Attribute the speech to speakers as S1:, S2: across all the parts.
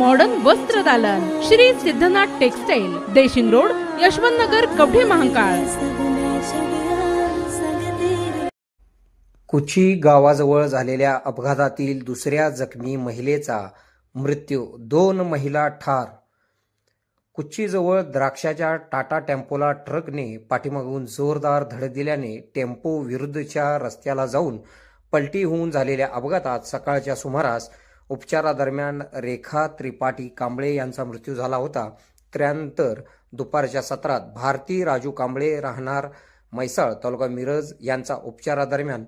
S1: Modern वस्त्र दालन. Shri Siddhanath textile Deshing road Yashwant Nagar Kavathe Mahakal.
S2: कुची गावाजवळ झालेल्या अपघातातील दुसऱ्या जखमी महिलेचा मृत्यू. दोन महिला ठार. कुच्चीजवळ द्राक्षाच्या टाटा टेम्पोला ट्रकने पाठीमागून जोरदार धडक दिल्याने टेम्पो विरुद्धच्या रस्त्याला जाऊन पलटी होऊन झालेल्या अपघातात सकाळच्या सुमारास उपचारादरम्यान रेखा त्रिपाठी कांबळे यांचा मृत्यू झाला होता. त्यानंतर दुपारच्या सत्रात भारती राजू कांबळे राहणार म्हैसाळ तालुका मिरज यांचा उपचारादरम्यान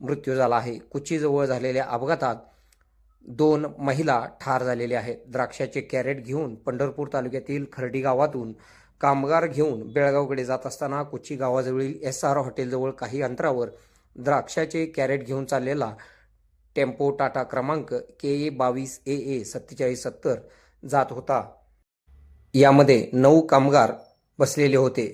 S2: मृत्यू झाला आहे. कुचीजवळ झालेल्या अपघातात दोन महिला ठार झालेल्या आहेत. द्राक्षाचे कॅरेट घेऊन पंढरपूर तालुक्यातील खर्डी गावातून कामगार घेऊन बेळगावकडे जात असताना कुची गावाजवळील एस आर हॉटेलजवळ काही अंतरावर द्राक्षाचे कॅरेट घेऊन चाललेला टेम्पो टाटा क्रमांक के ए बावीस ए ए सत्तेचाळीस सत्तर जात होता. यामध्ये नऊ कामगार बसलेले होते.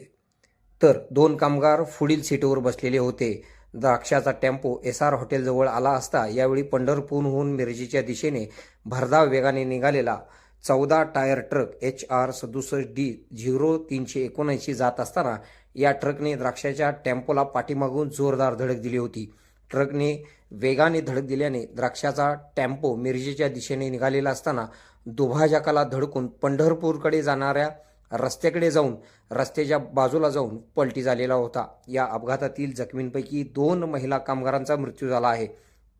S2: तर दोन कामगार पुढील सीटवर बसलेले होते. द्राक्षाचा टेम्पो एस आर हॉटेलजवळ आला असता यावेळी पंढरपूरहून मिरजेच्या दिशेने भरधाव वेगाने निघालेला चौदा टायर ट्रक एच आर सदुसष्ट डी झिरो तीनशे एकोणऐंशी जात असताना या ट्रकने द्राक्षाच्या टेम्पोला पाठीमागून जोरदार धडक दिली होती. ट्रकने वेगाने धडक दिल्याने द्राक्षाचा टेम्पो मिरजेच्या दिशेने निघालेला असताना दुभाजकाला धडकून पंढरपूरकडे जाणाऱ्या रस्त्याकडे जाऊन रस्त्याच्या बाजूला जाऊन पलटी झालेला होता. या अपघातातील जखमींपैकी दोन महिला कामगारांचा मृत्यू झाला आहे.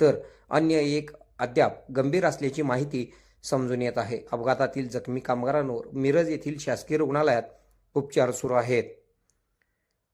S2: तर अन्य एक अद्याप गंभीर असल्याची माहिती समजून येत आहे. अपघातातील जखमी कामगारांवर मिरज येथील शासकीय रुग्णालयात उपचार सुरू आहेत.